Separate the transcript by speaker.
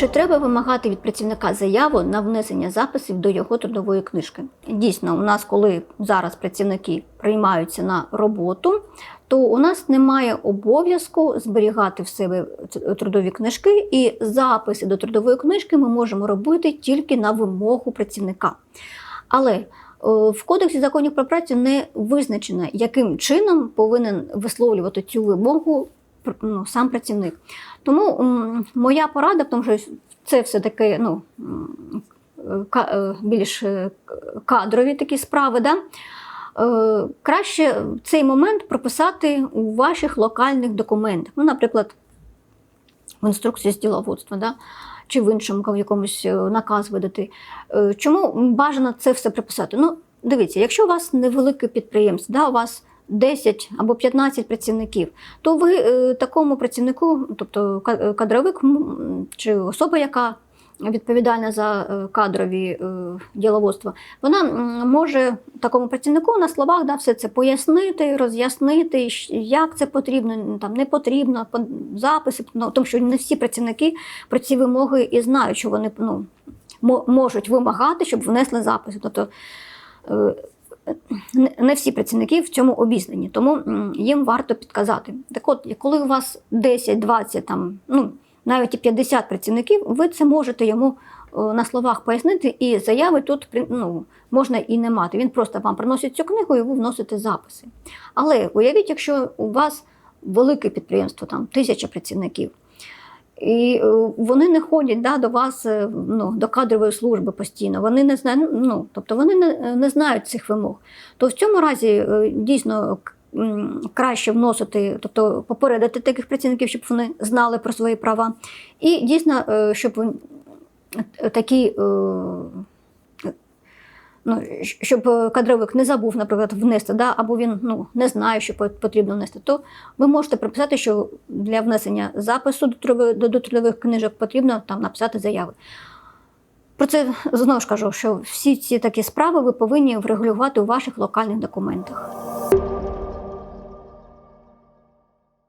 Speaker 1: Чи треба вимагати від працівника заяву на внесення записів до його трудової книжки? Дійсно, у нас, коли зараз працівники приймаються на роботу, то у нас немає обов'язку зберігати в себе трудові книжки, і записи до трудової книжки ми можемо робити тільки на вимогу працівника. Але е, в кодексі законів про працю не визначено, яким чином повинен висловлювати цю вимогу ну, сам працівник. Тому моя порада, тому що це все таки ну, е, більш е, кадрові такі справи. Да? Е, Краще цей момент прописати у ваших локальних документах. Ну, наприклад, в інструкції з діловодства, да? чи в іншому в якомусь наказ видати. Чому бажано це все приписати? Ну, дивіться, якщо у вас невелике підприємство, да, у вас 10 або 15 працівників, то ви е, такому працівнику, тобто е, кадровик чи особа, яка відповідальна за е, кадрові діловодства, вона може такому працівнику на словах да, все це пояснити, роз'яснити, як це потрібно, там не потрібно, записи, ну, тому що не всі працівники про ці вимоги і знають, що вони ну, можуть вимагати, щоб внесли записи. Тобто не- всі працівники в цьому обізнані, тому їм варто підказати. Так от, коли у вас 10, 20, там, ну, навіть і 50 працівників, ви це можете йому е, на словах пояснити, і заяви тут ну, можна і не мати. Він просто вам приносить цю книгу і ви вносите записи. Але уявіть, якщо у вас велике підприємство, там тисяча працівників. І е, вони не ходять да, до вас е, ну, до кадрової служби постійно. Вони не знають, ну, тобто вони не, не знають цих вимог. То в цьому разі е, дійсно краще вносити, тобто попередити таких працівників, щоб вони знали про свої права. І дійсно, щоб такі. Ну, щоб е, кадровик не забув, наприклад, внести, да, або він ну, не знає, що потрібно внести, то ви можете прописати, що для внесення запису до трудових книжок потрібно там написати заяви. Про це знову ж кажу, що всі ці такі справи ви повинні врегулювати у ваших локальних документах.